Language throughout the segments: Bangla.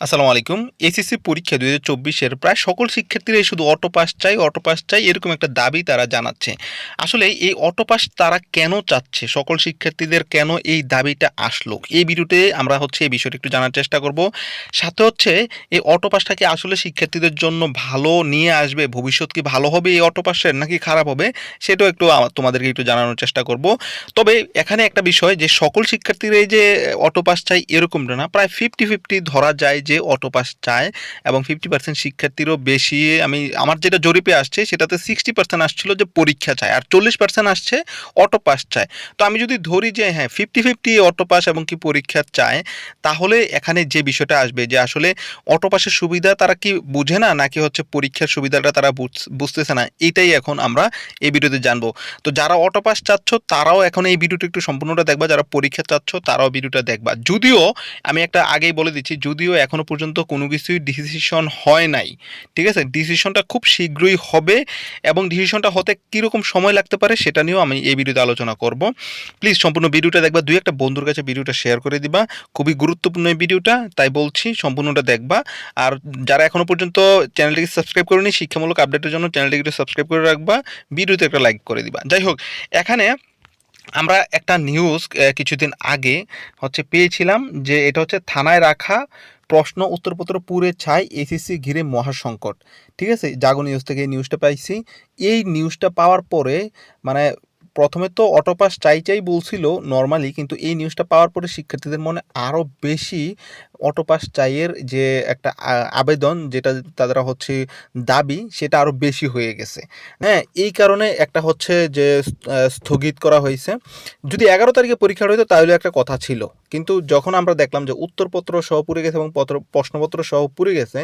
আসসালামু আলাইকুম। এসএসসি পরীক্ষা দুই হাজার প্রায় সকল শিক্ষার্থীরাই শুধু অটো পাস চাই অটো পাস চাই এরকম একটা দাবি তারা জানাচ্ছে। আসলে এই অটো পাস তারা কেন চাচ্ছে? সকল শিক্ষার্থীদের কেন এই দাবিটা আসলো? এই ভিডিওতে আমরা হচ্ছে এই বিষয়টা একটু জানার চেষ্টা করব। সাথে হচ্ছে এই অটো পাসটা কি আসলে শিক্ষার্থীদের জন্য ভালো নিয়ে আসবে? ভবিষ্যৎ কি ভালো হবে এই অটো পাসের নাকি খারাপ হবে? সেটাও একটু তোমাদেরকে একটু জানানোর চেষ্টা করব। তবে এখানে একটা বিষয় যে সকল শিক্ষার্থীরাই যে অটো পাস চাই এরকমটা না, প্রায় ফিফটি ফিফটি ধরা যায় যে অটো পাস চায় এবং ফিফটি পার্সেন্ট শিক্ষার্থীরও বেশি, আমি, আমার যেটা জরিপে আসছে সেটাতে সিক্সটি পার্সেন্ট আসছিল যে পরীক্ষা চায় আর চল্লিশ পার্সেন্ট আসছে অটো পাস চায়। তো আমি যদি ধরি যে হ্যাঁ ফিফটি ফিফটি অটো পাস এবং কি পরীক্ষা চায়, তাহলে এখানে যে বিষয়টা আসবে যে আসলে অটো পাসের সুবিধা তারা কি বুঝে না, নাকি হচ্ছে পরীক্ষার সুবিধাটা তারা বুঝ- বুঝতেছে না, এটাই এখন আমরা এই ভিডিওতে জানব। তো যারা অটো পাস চাচ্ছ, তারাও এখন এই ভিডিওটা একটু সম্পূর্ণটা দেখবা, যারা পরীক্ষা চাচ্ছ, তারাও ভিডিওটা দেখবা। যদিও আমি একটা আগেই বলে দিচ্ছি, যদিও এখনও পর্যন্ত কোনো কিছুই ডিসিশন হয় নাই। ঠিক আছে? ডিসিশনটা খুব শীঘ্রই হবে এবং ডিসিশনটা হতে কীরকম সময় লাগতে পারে সেটা নিয়েও আমি এই ভিডিওতে আলোচনা করব। প্লিজ সম্পূর্ণ ভিডিওটা দেখবা, দুই একটা বন্ধুর কাছে ভিডিওটা শেয়ার করে দিবা। খুবই গুরুত্বপূর্ণ এই ভিডিওটা, তাই বলছি সম্পূর্ণটা দেখবা। আর যারা এখনও পর্যন্ত চ্যানেলটিকে সাবস্ক্রাইব করেনি, শিক্ষামূলক আপডেটের জন্য চ্যানেলটিকে সাবস্ক্রাইব করে রাখবা, ভিডিওতে একটা লাইক করে দিবা। যাই হোক, এখানে আমরা একটা নিউজ কিছুদিন আগে হচ্ছে পেয়েছিলাম যে এটা হচ্ছে থানায় রাখা প্রশ্ন, উত্তরপত্র পুরে ছাই এসিসি ঘিরে মহাসংকট। ঠিক আছে? জাগো নিউজ থেকে এই নিউজটা পাইছি। এই নিউজটা পাওয়ার পরে মানে প্রথমে তো অটোপাস চাই চাই বলছিল নর্মালি, কিন্তু এই নিউজটা পাওয়ার পরে শিক্ষার্থীদের মনে আরও বেশি অটোপাস চাইয়ের যে একটা আবেদন, যেটা তাদের হচ্ছে দাবি, সেটা আরও বেশি হয়ে গেছে। হ্যাঁ এই কারণে একটা হচ্ছে যে স্থগিত করা হয়েছে। যদি এগারো তারিখে পরীক্ষা হইতো, তাহলে একটা কথা ছিল। কিন্তু যখন আমরা দেখলাম যে উত্তরপত্র সহ পুড়ে গেছে এবং পত্র প্রশ্নপত্র সহ পুড়ে গেছে,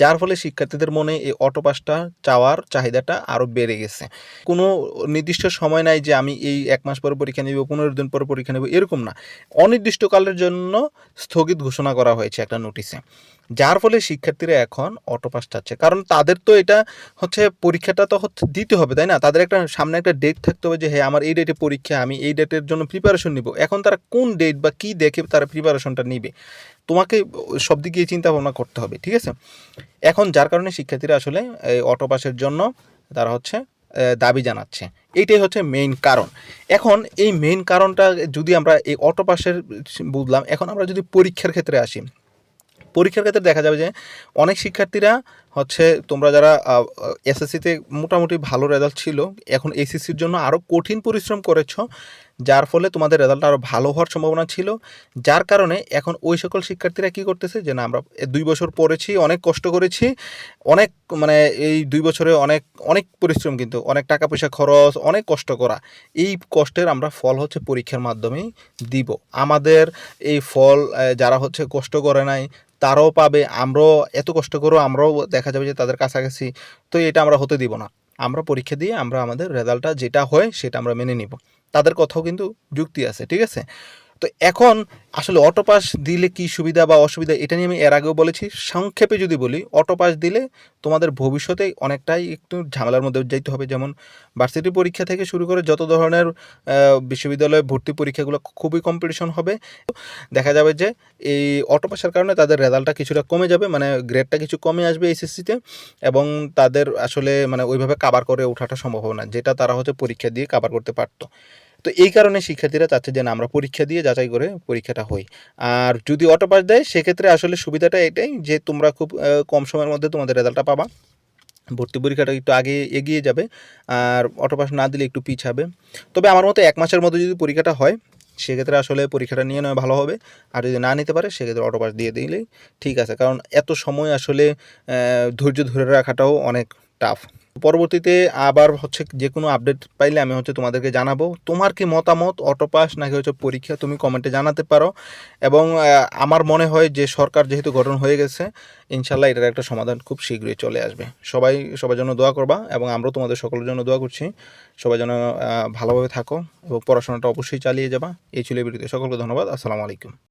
যার ফলে শিক্ষার্থীদের মনে এই অটোপাসটা চাওয়ার চাহিদাটা আরও বেড়ে গেছে। কোনো নির্দিষ্ট সময় নাই যে আমি এই এক মাস পরে পরীক্ষা নেব, পনেরো দিন পরে পরীক্ষা নেব, এরকম না। অনির্দিষ্টকালের জন্য স্থগিত ঘোষণা করা হয়েছে একটা নোটিশে। যার ফলে শিক্ষার্থীরা এখন অটোপাস চাচ্ছে। কারণ তাদের তো এটা হচ্ছে পরীক্ষাটা তো হচ্ছে দিতে হবে, তাই না? তাদের একটা সামনে একটা ডেট থাকতে হবে যে হ্যাঁ আমার এই ডেটে পরীক্ষা, আমি এই ডেটের জন্য প্রিপারেশন নিব। এখন তারা কোন ডেট বা কী দেখে তারা প্রিপারেশনটা নিবে। তোমাকে সব দিক চিন্তা ভাবনা করতে হবে, ঠিক আছে? এখন যার কারণে শিক্ষার্থীরা আসলে এই অটোপাসের জন্য তারা হচ্ছে দাবি জানাচ্ছে। এইটাই হচ্ছে মেইন কারণ। এখন এই মেইন কারণটা যদি আমরা এই অটোপাসের বুঝলাম, এখন আমরা যদি পরীক্ষার ক্ষেত্রে আসি, পরীক্ষার ক্ষেত্রে দেখা যাবে যে অনেক শিক্ষার্থীরা হচ্ছে তোমরা যারা এসএসসিতে মোটামুটি ভালো রেজাল্ট ছিল, এখন এসএসসির জন্য আরও কঠিন পরিশ্রম করেছ যার ফলে তোমাদের রেজাল্ট আরও ভালো হওয়ার সম্ভাবনা ছিল। যার কারণে এখন ওই সকল শিক্ষার্থীরা কি করতেছে যে, না, আমরা দুই বছর পড়েছি, অনেক কষ্ট করেছি, অনেক মানে এই দুই বছরে অনেক অনেক পরিশ্রম কিন্তু, অনেক টাকা পয়সা খরচ, অনেক কষ্ট করা, এই কষ্টের আমরা ফল হচ্ছে পরীক্ষার মাধ্যমেই দিব। আমাদের এই ফল যারা হচ্ছে কষ্ট করে নাই, তারাও পাবে, আমরাও এত কষ্ট করেও আমরাও দেখা যাবে যে, তাদের কাছাকাছি, তো এটা আমরা হতে দিব না। আমরা পরীক্ষা দিয়ে আমরা আমাদের রেজাল্টটা যেটা হয়, সেটা আমরা মেনে নিব। তাদের কথাও কিন্তু যুক্তি আছে ঠিক আছে? তো এখন আসলে অটোপাস দিলে কি সুবিধা বা অসুবিধা এটা নিয়ে আমি এর আগেও বলেছি। সংক্ষেপে যদি বলি অটোপাস দিলে তোমাদের ভবিষ্যতে অনেকটাই একটু ঝামেলার মধ্যে যাইতে হবে। যেমন ভার্সিটি পরীক্ষা থেকে শুরু করে যত ধরনের বিশ্ববিদ্যালয়ে ভর্তি পরীক্ষাগুলো খুবই কম্পিটিশন হবে। দেখা যাবে যে এই অটোপাসের কারণে তাদের রেজাল্টটা কিছুটা কমে যাবে মানে গ্রেডটা কিছু কমে আসবে এসএসসিতে এবং তাদের আসলে মানে ওইভাবে কাবার করে ওঠাটা সম্ভব না, যেটা তারা হচ্ছে পরীক্ষা দিয়ে কাবার করতে পারতো। তো এই কারণে শিক্ষার্থীরা চাচ্ছে যে না, আমরা পরীক্ষা দিয়ে যাচাই করে পরীক্ষাটা হই। আর যদি অটো পাস দেয়, সেক্ষেত্রে আসলে সুবিধাটা এটাই যে তোমরা খুব কম সময়ের মধ্যে তোমাদের রেজাল্টটা পাবা। ভর্তি পরীক্ষাটা একটু আগে এগিয়ে যাবে, আর অটো পাস না দিলে একটু পিছাবে। তবে আমার মতে এক মাসের মধ্যে যদি পরীক্ষাটা হয়, সেক্ষেত্রে আসলে পরীক্ষাটা নিয়ে নেওয়া ভালো হবে। আর যদি না নিতে পারে, সেক্ষেত্রে অটো পাস দিয়ে দিলেই ঠিক আছে। কারণ এত সময় আসলে ধৈর্য ধরে রাখাটাও অনেক টাফ পরবর্তীতে আবার হচ্ছে যে কোনো আপডেট পাইলে আমি হচ্ছে তোমাদেরকে জানাব। তোমার কি মতামত? অটোপাস নাকি হচ্ছে পরীক্ষা? তুমি কমেন্টে জানাতে পারো। এবং আমার মনে হয় যে সরকার যেহেতু গঠন হয়ে গেছে, ইনশাল্লাহ এটার একটা সমাধান খুব শীঘ্রই চলে আসবে। সবাই, সবার জন্য দোয়া করবা এবং আমরাও তোমাদের সকলের জন্য দোয়া করছি। সবাই যেন ভালোভাবে থাকো এবং পড়াশোনাটা অবশ্যই চালিয়ে যাবা। এই ছিল ভিডিওতে। সকলকে ধন্যবাদ। আসসালামু আলাইকুম।